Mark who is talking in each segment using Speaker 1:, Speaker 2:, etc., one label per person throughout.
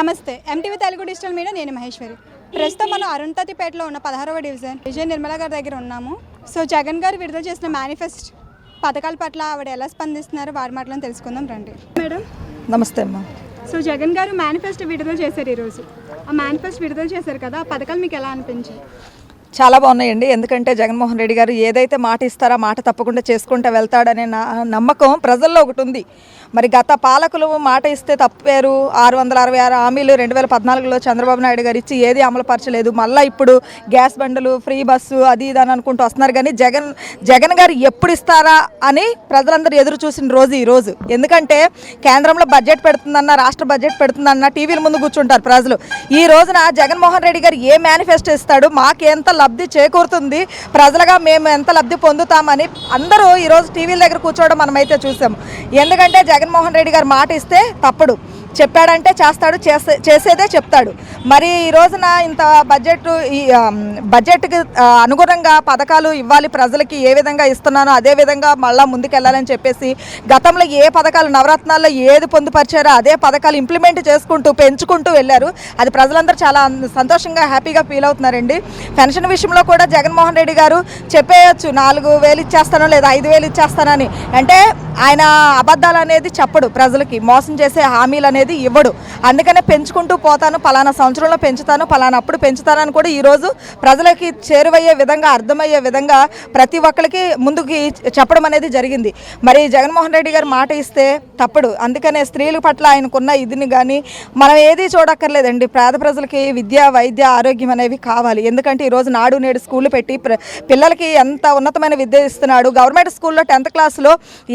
Speaker 1: నమస్తే. MTV Telugu digital media నేను మహేశ్వరి. ప్రస్తుతం మనం అరుణ్తతిపేటలో ఉన్న పదహారవ డివిజన్ విజయ నిర్మల గారి దగ్గర ఉన్నాము. సో జగన్ గారు విడుదల చేసిన మేనిఫెస్ట్ పథకాల పట్ల ఆవిడ ఎలా స్పందిస్తున్నారో? వారి మాటలను తెలుసుకుందాం రండి. మేడం?
Speaker 2: నమస్తే అమ్మా.
Speaker 1: సో జగన్ గారు మేనిఫెస్ట్ విడుదల చేశారు ఈరోజు. ఆ మేనిఫెస్ట్ విడుదల చేశారు కదా ఆ పథకాలు మీకు ఎలా అనిపించాయి?
Speaker 2: చాలా బాగున్నాయండి. ఎందుకంటే జగన్మోహన్ రెడ్డి గారు ఏదైతే మాట ఇస్తారో మాట తప్పకుండా చేసుకుంటూ వెళ్తాడనే నా నమ్మకం ప్రజల్లో ఒకటి ఉంది. మరి గత పాలకులు మాట ఇస్తే తప్పారు. ఆరు వందల అరవై ఆరు హామీలు రెండు వేల పద్నాలుగులో చంద్రబాబు నాయుడు గారు ఇచ్చి ఏది అమలుపరచలేదు. మళ్ళీ ఇప్పుడు గ్యాస్ బండలు ఫ్రీ బస్సు అది ఇది అని అనుకుంటూ వస్తున్నారు. కానీ జగన్ జగన్ గారు ఎప్పుడు ఇస్తారా అని ప్రజలందరూ ఎదురు చూసిన రోజు ఈ రోజు. ఎందుకంటే కేంద్రంలో బడ్జెట్ పెడుతుందన్న రాష్ట్ర బడ్జెట్ పెడుతుందన్న టీవీల ముందు కూర్చుంటారు ప్రజలు. ఈ రోజున జగన్మోహన్ రెడ్డి గారు ఏ మేనిఫెస్టో ఇస్తాడు? మాకు ఎంత లబ్ధి చేకూరుతుంది? ప్రజలుగా మేము ఎంత లబ్ధి పొందుతామని అందరూ ఈరోజు టీవీల దగ్గర కూర్చోవడం మనమైతే చూసాం. ఎందుకంటే జగన్మోహన్ రెడ్డి గారు మాట ఇస్తే తప్పుడు. చెప్పాడంటే చేస్తాడు చేసే చేసేదే చెప్తాడు. మరి ఈ రోజున ఇంత బడ్జెట్ ఈ బడ్జెట్కి అనుగుణంగా పథకాలు ఇవ్వాలి ప్రజలకి ఏ విధంగా ఇస్తున్నానో అదే విధంగా మళ్ళీ ముందుకెళ్ళాలని చెప్పేసి గతంలో ఏ పథకాలు నవరత్నాల్లో ఏది పొందుపరిచారో అదే పథకాలు ఇంప్లిమెంట్ చేసుకుంటూ పెంచుకుంటూ వెళ్ళారు. అది ప్రజలందరూ చాలా సంతోషంగా హ్యాపీగా ఫీల్ అవుతున్నారండి. పెన్షన్ విషయంలో కూడా జగన్మోహన్ రెడ్డి గారు చెప్పేయచ్చు నాలుగు వేలు ఇచ్చేస్తానో లేదా ఐదు వేలు ఇచ్చేస్తానని. అంటే ఆయన అబద్ధాలు అనేది చెప్పడు ప్రజలకి. మోసం చేసే హామీలు అనేది అనేది ఇవ్వడు. అందుకనే పెంచుకుంటూ పోతాను పలానా సంవత్సరంలో పెంచుతాను పలానా అప్పుడు పెంచుతానని కూడా ఈరోజు ప్రజలకి చేరువయ్యే విధంగా అర్థమయ్యే విధంగా ప్రతి ఒక్కరికి ముందుకి చెప్పడం అనేది జరిగింది. మరి జగన్మోహన్ రెడ్డి గారు మాట ఇస్తే తప్పుడు. అందుకనే స్త్రీల పట్ల ఆయనకున్న ఇదిని కానీ మనం ఏది చూడక్కర్లేదండి. పేద ప్రజలకి విద్య వైద్య ఆరోగ్యం అనేవి కావాలి. ఎందుకంటే ఈరోజు నాడు నేడు స్కూళ్ళు పెట్టి పిల్లలకి ఎంత ఉన్నతమైన విద్య ఇస్తున్నాడు. గవర్నమెంట్ స్కూల్లో టెన్త్ క్లాస్లో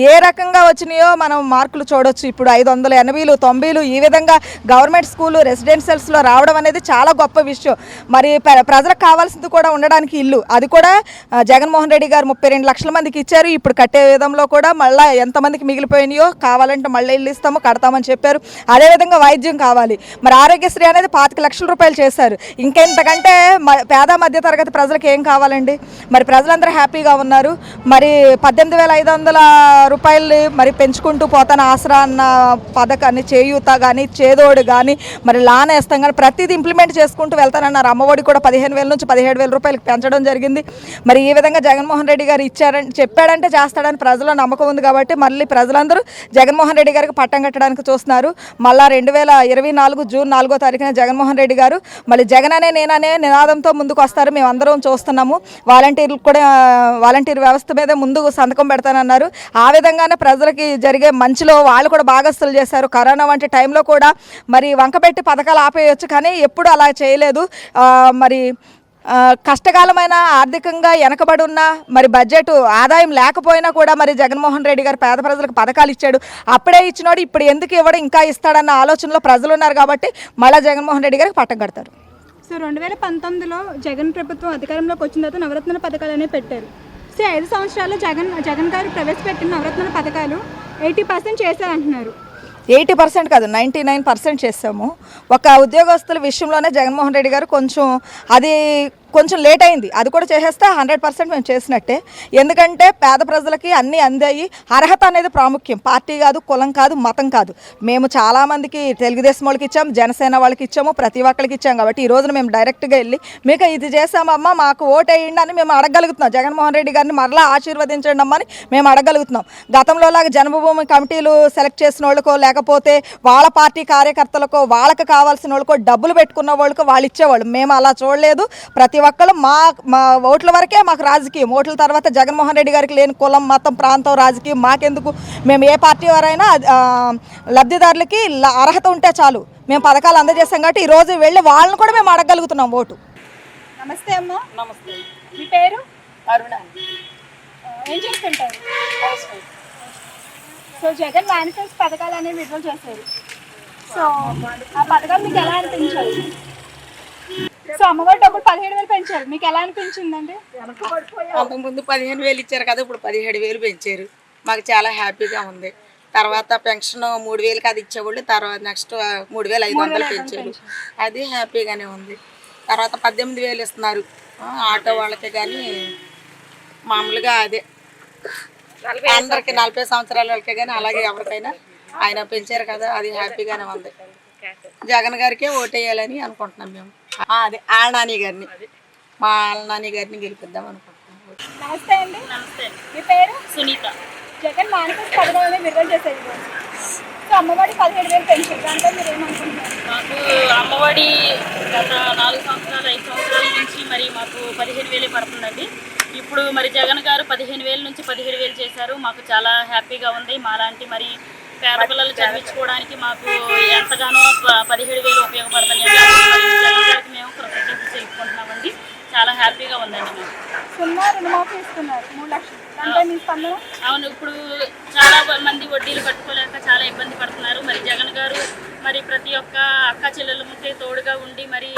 Speaker 2: ఏ రకంగా వచ్చినాయో మనం మార్కులు చూడొచ్చు. ఇప్పుడు ఐదు వందల ఎనభైలు తొంభైలు ఈ విధంగా గవర్నమెంట్ స్కూలు రెసిడెన్షియల్స్లో రావడం అనేది చాలా గొప్ప విషయం. మరి ప్ర- ప్రజలకు కావాల్సింది కూడా ఉండడానికి ఇల్లు. అది కూడా జగన్మోహన్ రెడ్డి గారు ముప్పై రెండు లక్షల మందికి ఇచ్చారు. ఇప్పుడు కట్టే విధంలో కూడా మళ్ళీ ఎంతమందికి మిగిలిపోయినాయో కావాలంటే మళ్ళీ ఇల్లు ఇస్తాము కడతామని చెప్పారు. అదేవిధంగా వైద్యం కావాలి. మరి ఆరోగ్యశ్రీ అనేది పాతిక లక్షల రూపాయలు చేశారు. ఇంకెంతకంటే మ- పేద మధ్య తరగతి ప్రజలకు ఏం కావాలండి? మరి ప్రజలందరూ హ్యాపీగా ఉన్నారు. మరి పద్దెనిమిది వేల ఐదు వందల రూపాయలు మరి పెంచుకుంటూ పోతాను ఆసరా అన్న పథకాన్ని చేయూత కానీ చేదోడు కానీ మరి లాన్ వేస్తాం కానీ ప్రతిదీ ఇంప్లిమెంట్ చేసుకుంటూ వెళ్తానన్నారు. అమ్మఒడి కూడా పదిహేను వేల నుంచి పదిహేడు వేల రూపాయలకు పెంచడం జరిగింది. మరి ఈ విధంగా జగన్మోహన్ రెడ్డి గారు ఇచ్చారని చెప్పాడంటే చేస్తాడని ప్రజల నమ్మకం ఉంది కాబట్టి మళ్ళీ ప్రజలందరూ జగన్మోహన్ రెడ్డి గారికి పట్టం కట్టడానికి చూస్తున్నారు. మళ్ళా రెండు వేల ఇరవై నాలుగు జూన్ నాలుగో తారీఖున జగన్మోహన్ రెడ్డి గారు మళ్ళీ జగన్ అనే నేననే నినాదంతో ముందుకు వస్తారు. మేము అందరం చూస్తున్నాము. వాలంటీర్లు కూడా వాలంటీర్ వ్యవస్థ మీద ముందు సంతకం పెడతానన్నారు. ఆ విధంగానే ప్రజలకి జరిగే మంచిలో వాళ్ళు కూడా భాగస్తులు చేశారు. కరోనా వంటి టైంలో కూడా మరి వంకబెట్టి పథకాలు ఆపేయచ్చు కానీ ఎప్పుడు అలా చేయలేదు. మరి కష్టకాలమైన ఆర్థికంగా వెనకబడి ఉన్న మరి బడ్జెట్ ఆదాయం లేకపోయినా కూడా మరి జగన్మోహన్ రెడ్డి గారు పేద ప్రజలకు పథకాలు ఇచ్చాడు. అప్పుడే ఇచ్చినోడు ఇప్పుడు ఎందుకు ఇవ్వడం ఇంకా ఇస్తాడన్న ఆలోచనలో ప్రజలు ఉన్నారు కాబట్టి మళ్ళీ జగన్మోహన్ రెడ్డి గారికి పట్టం కడతారు.
Speaker 1: సో రెండు వేల పంతొమ్మిదిలో జగన్ ప్రభుత్వం అధికారంలోకి వచ్చిన తర్వాత నవరత్న పథకాలు అనేవి పెట్టారు. సో ఐదు సంవత్సరాల్లో జగన్ జగన్ గారు ప్రవేశపెట్టిన నవరత్న పథకాలు ఎయిటీ పర్సెంట్ చేశారంటున్నారు.
Speaker 2: ఎయిటీ పర్సెంట్ కాదు నైంటీ నైన్ పర్సెంట్ చేసాము ఒక ఉద్యోగస్తుల విషయంలోనే జగన్మోహన్ రెడ్డి గారు కొంచెం అది కొంచెం లేట్ అయింది. అది కూడా చేసేస్తే హండ్రెడ్ పర్సెంట్ మేము చేసినట్టే. ఎందుకంటే పేద ప్రజలకి అన్నీ అందాయి. అర్హత అనేది ప్రాముఖ్యం. పార్టీ కాదు కులం కాదు మతం కాదు. మేము చాలామందికి తెలుగుదేశం వాళ్ళకి ఇచ్చాము జనసేన వాళ్ళకి ఇచ్చాము ప్రతి ఒక్కరికి ఇచ్చాము కాబట్టి ఈ రోజున మేము డైరెక్ట్గా వెళ్ళి మీకు ఇది చేసామమ్మా మాకు ఓట్ వేయండి అని మేము అడగలుగుతున్నాం జగన్మోహన్ రెడ్డి గారిని మరలా ఆశీర్వదించండి అమ్మని మేము అడగలుగుతున్నాం గతంలో లాగా జన్మభూమి కమిటీలు సెలెక్ట్ చేసిన వాళ్ళకో లేకపోతే వాళ్ళ పార్టీ కార్యకర్తలకో వాళ్ళకి కావాల్సిన వాళ్ళకో డబ్బులు పెట్టుకున్న వాళ్ళకో వాళ్ళు ఇచ్చేవాళ్ళు. మేము అలా చూడలేదు. ప్రతి ఒక్కళ్ళు మా మా ఓట్ల వరకే మాకు రాజకీయం. ఓట్ల తర్వాత జగన్మోహన్ రెడ్డి గారికి లేని కులం మతం ప్రాంతం రాజకీయం మాకెందుకు? మేము ఏ పార్టీ వారైనా లబ్ధిదారులకి అర్హత ఉంటే చాలు. మేము పథకాలు అందజేస్తాం కాబట్టి ఈ రోజు వెళ్ళి వాళ్ళని కూడా మేము అడగలుగుతున్నాం ఓటు.
Speaker 1: నమస్తే అమ్మ.
Speaker 3: నమస్తే.
Speaker 1: మీ పేరు?
Speaker 3: అరుణ.
Speaker 1: ఏం చేస్తుంటారు? సో జగన్ మేనిఫెస్టో పథకాలు అనేవి విడుదల చేశారు. సో ఆ పథకాలు మీకు ఎలా సో అమ్మఒడి డబ్బులు పదిహేడు వేలు పెంచారు. మీకు ఎలా అనిపించిందండి?
Speaker 3: అంతకుముందు పదిహేను వేలు ఇచ్చారు కదా ఇప్పుడు పదిహేడు వేలు పెంచారు. మాకు చాలా హ్యాపీగా ఉంది. తర్వాత పెన్షన్ మూడు వేలకి అది ఇచ్చేవాళ్ళు తర్వాత నెక్స్ట్ మూడు వేలు ఐదు వందలు పెంచారు. అది హ్యాపీగానే ఉంది. తర్వాత పద్దెనిమిది వేలు ఇస్తున్నారు. ఆ, ఆటో వాళ్ళకి కానీ మామూలుగా అదే. అందరికి నలభై సంవత్సరాల వాళ్ళకే కానీ అలాగే ఎవరికైనా ఆయన పెంచారు కదా అది హ్యాపీగానే ఉంది. జగన్ గారికే ఓటేయాలని అనుకుంటున్నాం మేము. అదే ఆళ్ళనాని గారిని. మా ఆళ్ళనాని గారిని గెలిపిద్దాం అనుకుంటున్నాం.
Speaker 1: నమస్తే అండి.
Speaker 4: నమస్తే
Speaker 1: మీ పేరు?
Speaker 4: సునీత.
Speaker 1: జగన్ మేనిఫెస్టో పథకం అనేది విడుదల చేశారు సో అమ్మఒడి పదిహేడు వేలు పెన్షన్ దాంట్లో మీరు ఏమనుకుంటున్నారు?
Speaker 4: మాకు అమ్మఒడి గత నాలుగు సంవత్సరాలు ఐదు సంవత్సరాల నుంచి మరి మాకు పదిహేను వేలే పడుతుందండి. ఇప్పుడు మరి జగన్ గారు పదిహేను వేల నుంచి పదిహేడు వేలు చేశారు. మాకు చాలా హ్యాపీగా ఉంది. మాలాంటి మరి పేద పిల్లలు చదివించుకోవడానికి మాకు ఎంతగానో పదిహేడు వేలు ఉపయోగపడుతున్నాయి మరి జగన్ గారికి మేము కృతజ్ఞతలు తెలుపుకుంటున్నామండి చాలా హ్యాపీగా ఉందండి మేము అవును ఇప్పుడు చాలా మంది వడ్డీలు కట్టుకోలేక చాలా ఇబ్బంది పడుతున్నారు. మరి జగన్ గారు మరి ప్రతి ఒక్క అక్క చెల్లెలకి తోడుగా ఉండి మరి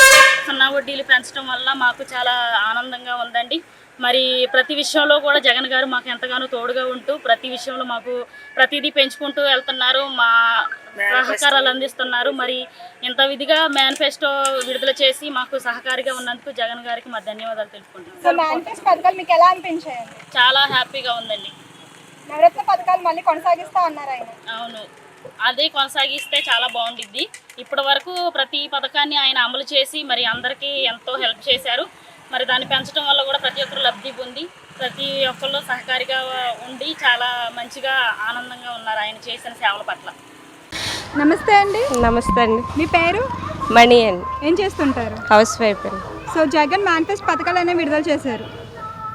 Speaker 4: సున్నా వడ్డీలు పెంచడం వల్ల మాకు చాలా ఆనందంగా ఉందండి. మరి ప్రతి విషయంలో కూడా జగన్ గారు మాకు ఎంతగానో తోడుగా ఉంటూ ప్రతి విషయంలో మాకు ప్రతిదీ పెంచుకుంటూ వెళ్తున్నారు మా సహకారాలు అందిస్తున్నారు. మరి ఇంత విధిగా మేనిఫెస్టో విడుదల చేసి మాకు సహకారిగా ఉన్నందుకు జగన్ గారికి మా ధన్యవాదాలు
Speaker 1: అనిపించాయండి?
Speaker 4: చాలా హ్యాపీగా ఉందండి.
Speaker 1: నవరత్న పథకాలు మళ్ళీ కొనసాగిస్తా అన్నారు ఆయన.
Speaker 4: అవును. అదే కొనసాగిస్తే చాలా బాగుండిద్ది. ఇప్పటి వరకు ప్రతి పథకాన్ని ఆయన అమలు చేసి మరి అందరికీ ఎంతో హెల్ప్ చేశారు. మరి దాన్ని పెంచడం వల్ల కూడా ప్రతి ఒక్కరు లబ్ధి పొంది ప్రతి ఒక్కళ్ళు సహకారిగా ఉండి చాలా మంచిగా ఆనందంగా ఉన్నారు ఆయన చేసిన సేవల పట్ల.
Speaker 1: నమస్తే అండి.
Speaker 5: నమస్తే అండి.
Speaker 1: మీ పేరు?
Speaker 5: మణి అండి.
Speaker 1: ఏం చేస్తుంటారు?
Speaker 5: హౌస్ వైఫ్ అండి.
Speaker 1: సో జగన్ మేనిఫెస్టో పథకాలు అనేవి విడుదల చేశారు.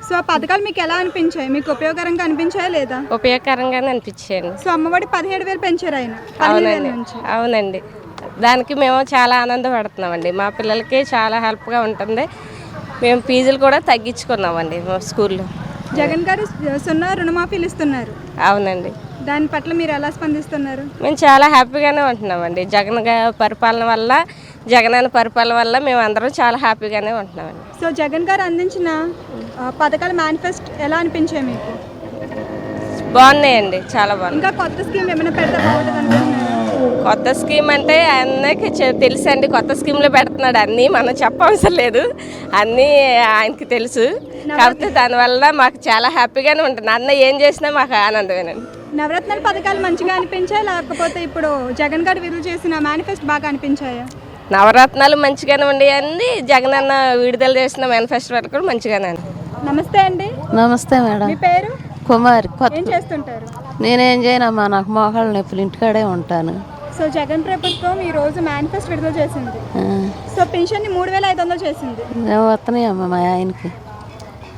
Speaker 1: సో ఆ పథకాలు మీకు ఎలా అనిపించాయి? మీకు ఉపయోగకరంగా అనిపించాయా లేదా?
Speaker 5: ఉపయోగకరంగానే అనిపించాయండి.
Speaker 1: సో అమ్మఒడి పదిహేడు వేలు పెంచారు ఆయన
Speaker 5: అవునండి. అవునండి. దానికి మేము చాలా ఆనందపడుతున్నామండి. మా పిల్లలకి చాలా హెల్ప్గా ఉంటుంది. మేము ఫీజులు కూడా తగ్గించుకున్నామండి మా స్కూల్లో.
Speaker 1: జగన్ గారు సున్నా రుణమాఫీలు ఇస్తున్నారు.
Speaker 5: అవునండి.
Speaker 1: దాని పట్ల మీరు ఎలా స్పందిస్తున్నారు?
Speaker 5: మేము చాలా హ్యాపీగానే ఉంటున్నామండి. జగన్ పరిపాలన వల్ల జగనన్న పరిపాలన వల్ల మేము అందరం చాలా హ్యాపీగానే ఉంటున్నామండి.
Speaker 1: సో జగన్ గారు అందించిన పథకాల మేనిఫెస్టో ఎలా అనిపించాయి మీకు?
Speaker 5: బాగున్నాయండి చాలా బాగున్నాయి.
Speaker 1: ఇంకా కొత్త స్కీమ్ ఏమైనా పెడితే బాగుంటుంది
Speaker 5: కొత్త స్కీమ్ అంటే ఆయనకి చె- తెలుసండి. కొత్త స్కీమ్లు పెడుతున్నాడు అన్నీ. మనం చెప్పవసరం లేదు. అన్నీ ఆయనకి తెలుసు. కాకపోతే దానివల్ల మాకు చాలా హ్యాపీగానే ఉంటుంది. అన్న ఏం చేసినా మాకు ఆనందమేనండి.
Speaker 1: నవరత్నాల పథకాలు మంచిగా అనిపించాయా? లేకపోతే ఇప్పుడు జగన్ గారు విడుదల చేసిన మేనిఫెస్టో బాగా అనిపించాయా?
Speaker 5: నవరత్నాలు మంచిగానే ఉండేయండి. జగన్ అన్న విడుదల చేసిన మేనిఫెస్టో వరకు కూడా మంచిగానే ఉంది.
Speaker 1: నమస్తే అండి.
Speaker 6: నమస్తే మేడం.
Speaker 1: మీ పేరు?
Speaker 6: కుమారి కొత్త
Speaker 1: ఏం చేస్తుంటారు?
Speaker 6: నేనేం చేయనమ్మా? నాకు మోకాళ్ళ నొప్పులు ఇంటికాడే ఉంటాను.
Speaker 1: సో జగన్ ప్రభుత్వం ఈ రోజు మేనిఫెస్టో విడుదల చేసింది. సో పెన్షన్ని మూడు వేల ఐదు వందలు చేసింది.
Speaker 6: నేను వస్తున్నాయమ్మా మా ఆయనకి.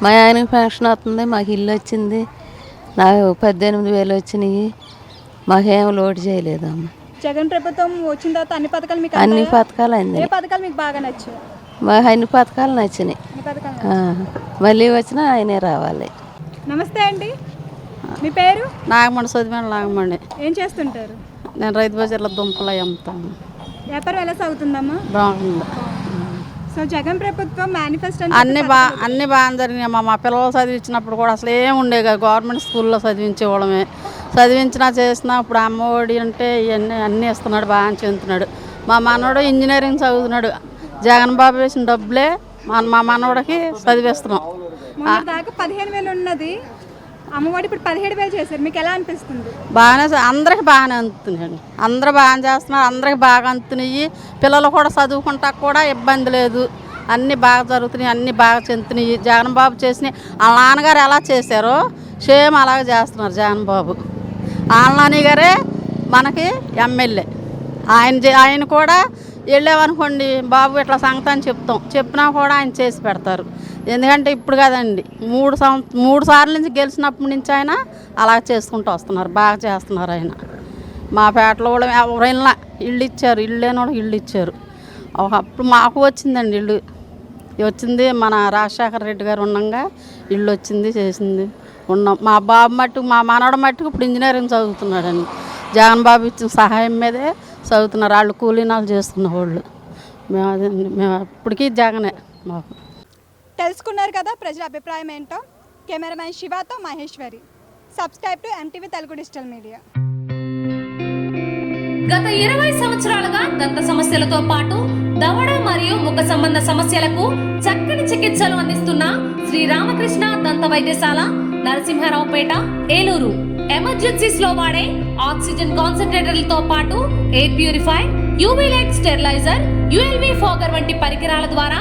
Speaker 6: మా ఆయనకి పెన్షన్ వస్తుంది మాకు ఇల్లు వచ్చింది. నాకు పద్దెనిమిది వేలు వచ్చినాయి. మాకేం లోటు చేయలేదమ్మా
Speaker 1: జగన్ ప్రభుత్వం వచ్చిన తర్వాత అన్ని పథకాలు మీకు
Speaker 6: అన్ని? పథకాలు
Speaker 1: ఏ
Speaker 6: అందినాయి
Speaker 1: పథకాలు మీకు బాగా నచ్చాయి?
Speaker 6: మాకు అన్ని పథకాలు నచ్చినాయి. మళ్ళీ వచ్చినా ఆయనే రావాలి.
Speaker 1: నమస్తే అండి. మీ పేరు?
Speaker 7: నాగమణి చదివాను నాగమణి
Speaker 1: ఏం చేస్తుంటారు?
Speaker 7: నేను రైతు బజార్లో దుంపలు అమ్ముతాను.
Speaker 1: వ్యాపారం ఎలా సాగుతుందమ్మా?
Speaker 7: బాగుంది.
Speaker 1: సో జగన్ ప్రభుత్వం మేనిఫెస్టో
Speaker 7: అన్ని బా అన్ని బాగా జరిగినాయమ్మా మా పిల్లలు చదివించినప్పుడు కూడా అసలు ఏం ఉండే కాదు. గవర్నమెంట్ స్కూల్లో చదివించే వాళ్ళమే. చదివించినా చేసినా ఇప్పుడు అమ్మఒడి అంటే ఇవన్నీ అన్నీ ఇస్తున్నాడు బాగా చెందుతున్నాడు. మా మనవడు ఇంజనీరింగ్ చదువుతున్నాడు. జగన్ బాబు వేసిన డబ్బులే మా మా మనవడికి చదివిస్తున్నాం.
Speaker 1: పదిహేను వేలు ఉన్నది. అమ్మఒడి ఇప్పుడు పదిహేడు వేలు చేశారు. మీకు ఎలా అనిపిస్తుంది?
Speaker 7: బాగానే అందరికి బాగానే అందుతున్నాయండి అందరూ బాగానే చేస్తున్నారు. అందరికి బాగా అందుతున్నాయి పిల్లలు కూడా చదువుకుంటా కూడా ఇబ్బంది లేదు. అన్నీ బాగా జరుగుతున్నాయి. అన్నీ బాగా చెందుతున్నాయి. జగన్ బాబు చేసిన వాళ్ళ నాన్నగారు ఎలా చేశారో సేమ్ అలాగే చేస్తున్నారు జగన్ బాబు వాళ్ళ నాని గారే మనకి ఎమ్మెల్యే. ఆయన చే- ఆయన కూడా వెళ్ళామనుకోండి బాబు ఇట్లా సంగతి అని చెప్తాం. చెప్పినా కూడా ఆయన చేసి పెడతారు. ఎందుకంటే ఇప్పుడు కదండి. మూడు సం మూడు సార్లు నుంచి గెలిచినప్పటి నుంచి ఆయన అలా చేసుకుంటూ వస్తున్నారు. బాగా చేస్తున్నారు ఆయన. మా పేటలో కూడా ఎవరైనా ఇల్లు ఇచ్చారు. ఇల్లు లేని వాళ్ళకి ఇల్లు ఇచ్చారు. అప్పుడు మాకు వచ్చిందండి ఇల్లు వచ్చింది మన రాజశేఖర రెడ్డి గారు ఉండగా ఇల్లు వచ్చింది చేసింది. ఉన్నాం. మా బాబు మట్టుకు మా మనవడ మట్టుకు ఇప్పుడు ఇంజనీరింగ్ చదువుతున్నాడండి. జగన్ బాబు ఇచ్చిన సహాయం మీదే చదువుతున్నారు. వాళ్ళు కూలీనాలు చేస్తున్న వాళ్ళు. మేము అదే మేము ఇప్పటికీ జగనే మాకు.
Speaker 1: తెలుసుకున్నారు కదా ప్రజల అభిప్రాయం ఏంటో? Cameraman శివాతో Maheshwari. Subscribe to MTV Telugu digital media.
Speaker 8: గత ఇరవై సంవత్సరాలుగా దంత సమస్యలతో పాటు దవడ మరియు ముఖ సంబంధ సమస్యలకు చక్కని చికిత్సలు అందిస్తున్న శ్రీ రామకృష్ణ దంత వైద్యశాల నరసింహారావుపేట ఏలూరు. ఎమర్జెన్సీస్లో వాడే ఆక్సిజన్ కాన్సన్ట్రేటర్లతో పాటు air purify UV light steriliser ULV fogger వంటి పరికరాల ద్వారా